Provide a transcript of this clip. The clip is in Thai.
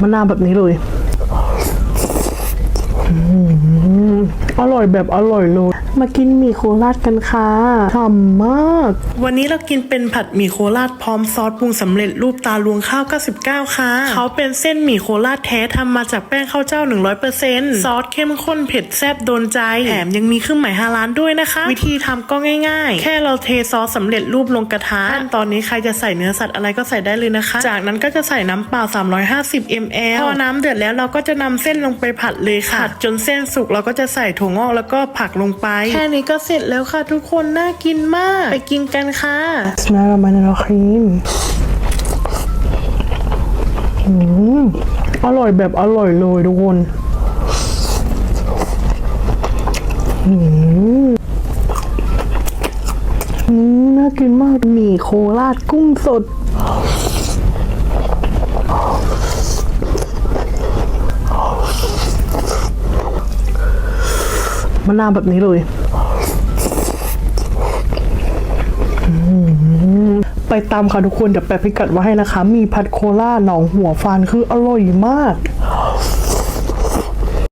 มะนาวแบบนี้เลย อืม อร่อยแบบอร่อยเลย มากินหมี่โคราชกันค่ะฉ่ำมาก วันนี้เรากินเป็นผัดหมี่โคราชพร้อมซอสปรุงสำเร็จรูปตาลวงข้าว 99 ค่ะ เขาเป็นเส้นหมี่โคราชแท้ทำมาจากแป้งข้าวเจ้า 100%ซอสเข้มข้นเผ็ดแซ่บโดนใจ แถมยังมีเครื่องหมายฮาลานด้วยนะคะ วิธีทำก็ง่าย ๆ แค่เราเทซอสสำเร็จรูปลงกระทะขั้นตอนนี้ใครจะใส่เนื้อสัตว์อะไรก็ใส่ได้เลยนะคะ จากนั้นก็จะใส่น้ำเปล่า 350 ml พอน้ำเดือดแล้วเราก็จะนำเส้นลงไปผัดเลยค่ะผัดจนเส้นสุกเราก็จะใส่ถั่วงอกแล้วก็ผักลงไป แค่นี้ก็เสร็จแล้วค่ะทุกคนน่ากินมาก ไปกินกันค่ะสมารามันราครีมอร่อยแบบอร่อยเลยทุกคนอืมอืมน่ากินมากหมี่โคราชกุ้งสด มะนาวแบบนี้เลยไปตามค่ะทุกคนเดี๋ยวแปะพิกัดไว้ให้นะคะ มีพัดโคล่าหนองหัวฟานคืออร่อยมาก